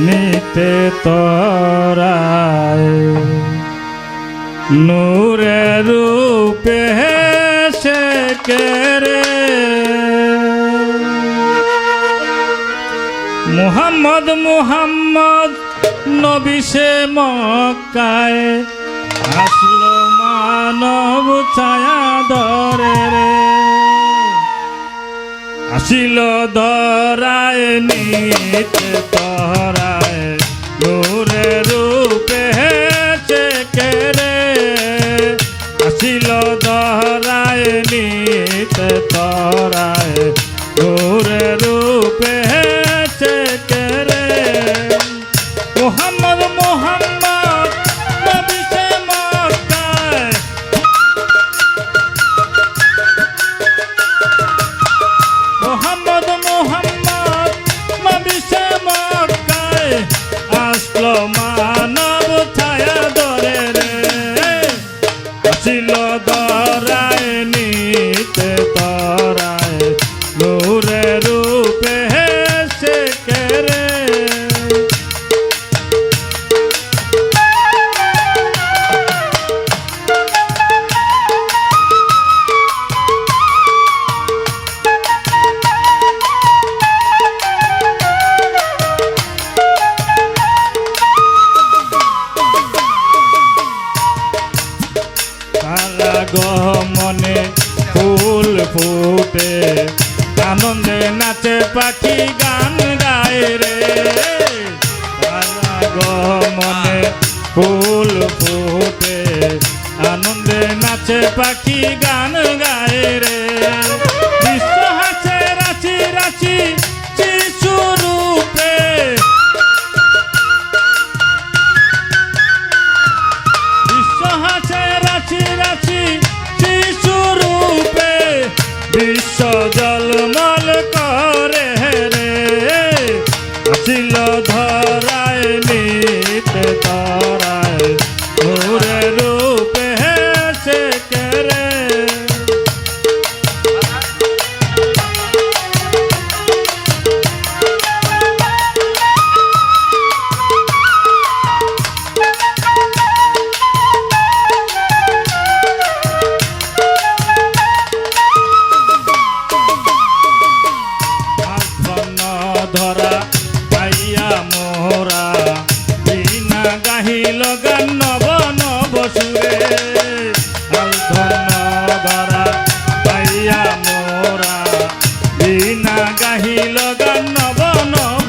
নিতে তরায়। নূরে রূপে সে কেরে মুহাম্মদ মুহাম্মদ নবী সে মক্কায় আসলো আসিল ধরায় নিতে তরায় নূরে রূপে হেছে কেরে আসিল ধরায় নিতে তরায় গমনে ফুল ফুটে। আনন্দে নাচে পাখি গান গায় রে। গমনে ফুল ফুটে। আনন্দে নাচে পাখি গান বিশ্ব গান নব নব সুরে। ধন্য ধরা পাইয়া মোরা। বিনা গাহিল গান নব নব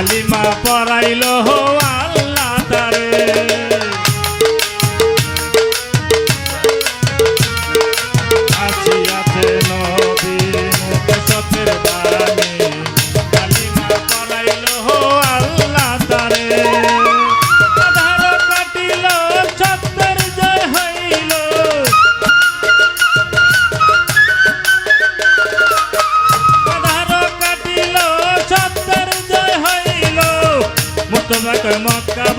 কালিমা পড়াইল হো কাটিল